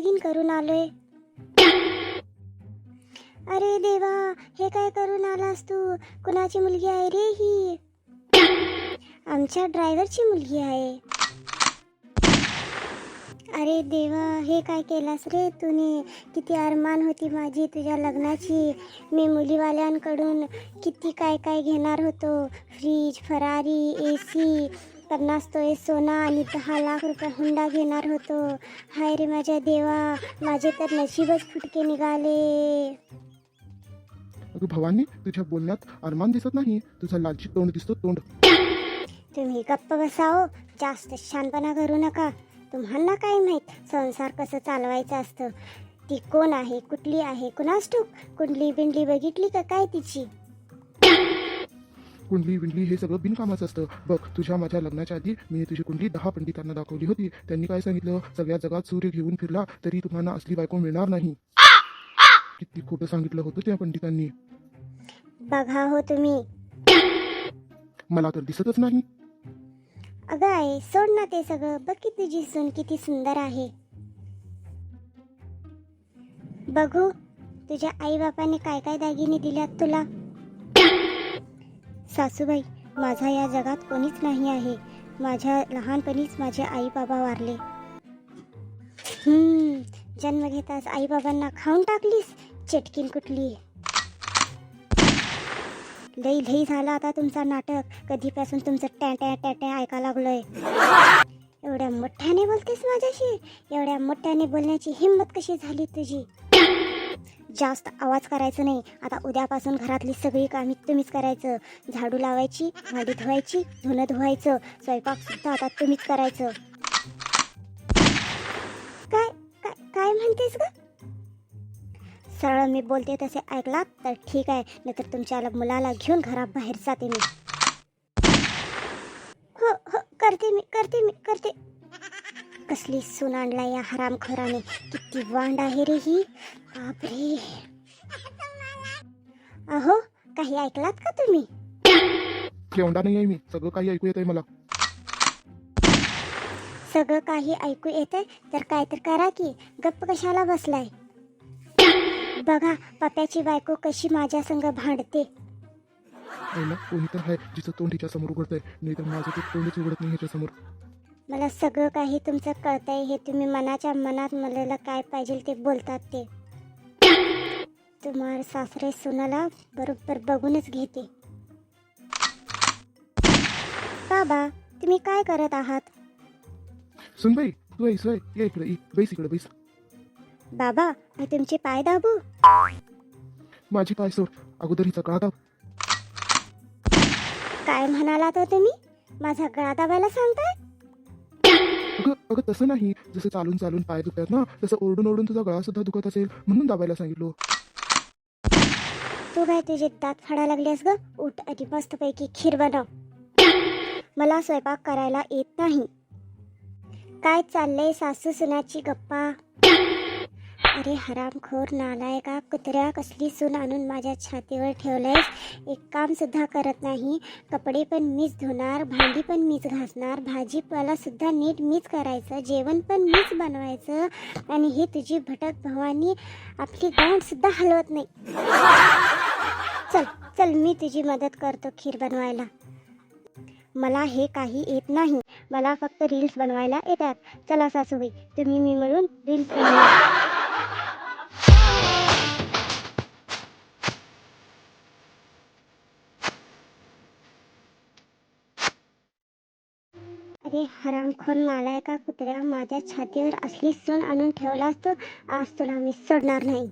लगीन करून आलोय अरे देवा, हे काय करून आलास तू? कुणाची मुलगी आहे रे ही? आमच्या ड्रायव्हरची मुलगी आहे. अरे देवा, हे काय केलास रे तूने? किती अरमान होती माझी तुझ्या लग्नाची. मी मुलीवाल्यांकडून किती काय काय घेणार होतो? फ्रीज, फरारी ए सी पन्नास तोळे सोना आणि दहा लाख रुपये हुंडा घेणार होतो. हाय रे माझ्या देवा माझे तर नशीबच फुटके निघाले. अगं भवानी तुझ्या बोलण्यात अरमान दिसत नाही. तुझं लालची तोंड दिसतो तोंड. तुम्ही गप्प बसाओ जास्त शानपणा करू नका. तुम्हाला काय माहीत संसार कसं चालवायचं असतं. ती कोण आहे कुठली आहे कुणास ठाऊक? कुंडली बिंडली बघितली का काय तिची? कुंडली विंडली हे सगळं बिनकामाचं असतं. बघ तुझ्या माझ्या लग्नाच्या आधी मी तुझी कुंडली दहा पंडितांना दाखवली होती. त्यांनी काय सांगितलं? सगळ्या जगात सूर्य घेऊन फिरला तरी तुम्हाला असली बायको मिळणार नाही. किती खोटं सांगितलं होतं त्या पंडितांनी. बघा हो तुम्ही. मला तर दिसतच नाही. अगं आहे सोड ना ते सगळं. बघ की तुझी सून किती सुंदर आहे. बघू तुझ्या आई बापाने काय काय दागिने दिल्यात तुला? सासूबाई माझा या जगात कोणीच नाही आहे. माझ्या लहानपणीच माझे आई बाबा वारले जन्म घेताच आई बाबांना खाऊन टाकलीस? चटकीन कुठली? लई लई झाला आता तुमचा नाटक. कधीपासून तुमचं टॅ टॅ टॅ टॅ ऐका लागलोय. एवढ्या मोठ्याने बोलतेस माझ्याशी? एवढ्या मोठ्याने बोलण्याची हिंमत कशी झाली तुझी? जास्त आवाज करायचं नाही. आता उद्यापासून घरातली सगळी कामे तुम्हीच करायचं. झाडू लावायची भांडी धुवायची धुणं धुवायचं स्वयंपाक सुद्धा आता तुम्हीच करायचं. काय काय काय म्हणतेस ग? सरळ मी बोलते तसे ऐकलात तर ठीक आहे. नाहीतर तुमच्या मुलाला घेऊन घराबाहेर जाते मी. हो हो करते मी करते मी करते. कसली सून आणला या हरामखोराने? किती वांड आहे रे ही? बापरे. अहो काही ऐकलात का तुम्ही? केवढा नाही आहे मी. सगळं काही ऐकू येत आहे मला. सगळं काही ऐकू येतंय? तर काय तर करा की. गप्प कशाला बसलाय? बघा पप्याची बायको कशी माझ्या संग भांडते. कोणी तर आहे जिचं तोंड हिच्या समोर उघडतंय. नाही तर माझं ते तोंडच उघडत नाही ह्याच्या समोर मला सगळं काही तुमचं कळतंय हे तुम्ही मनाच्या मनात मला काय पाहिजे ते बोलतात ते. तुम्हाला सासरे सुनाला बरोबर बघूनच घेते. बाबा तुम्ही काय करत आहात? सुन बाई तू ऐस ये इकडे ये बैस इकडे बैस. बाबा मी तुमचे पाय दाबू? माझी पाय सोड अगोदर हिचा काळा दाब. काय म्हणालात हो तुम्ही? माझा गळा दाबायला सांगताय? अगं अगं तसं नाही. जसं चालून चालून पाय दुखतात ना तसं ओरडून ओरडून तुझा गळा सुद्धा दुखत असेल म्हणून दाबायला सांगितलो. तू काय तुझे दात फाडा लागलेस ग? उठ आधी मस्तपैकी खीर बनव. मला स्वयंपाक करायला येत नाही. काय चाललंय सासू सुनाची गप्पा? अरे हरामखोर नालायका कुत्र्या कसली सून आणून माझ्या छातीवर ठेवलंयस? एक कामसुद्धा करत नाही. कपडे पण मीच धुणार भांडी पण मीच घासणार भाजीपालासुद्धा नीट मीच करायचं जेवण पण मीच बनवायचं आणि ही तुझी भटक भवानी आपली गांठसुद्धा हलवत नाही. चल चल मी तुझी मदत करतो खीर बनवायला. मला हे काही येत नाही. मला फक्त रील्स बनवायला येतात. चला सासूबाई तुम्ही मी मिळून रील्स बनवा. अरे हरामखोर नालायका कुत्र्या माझ्या छातीवर असली सून आणून ठेवला असतो आज तुला मी सोडणार नाही.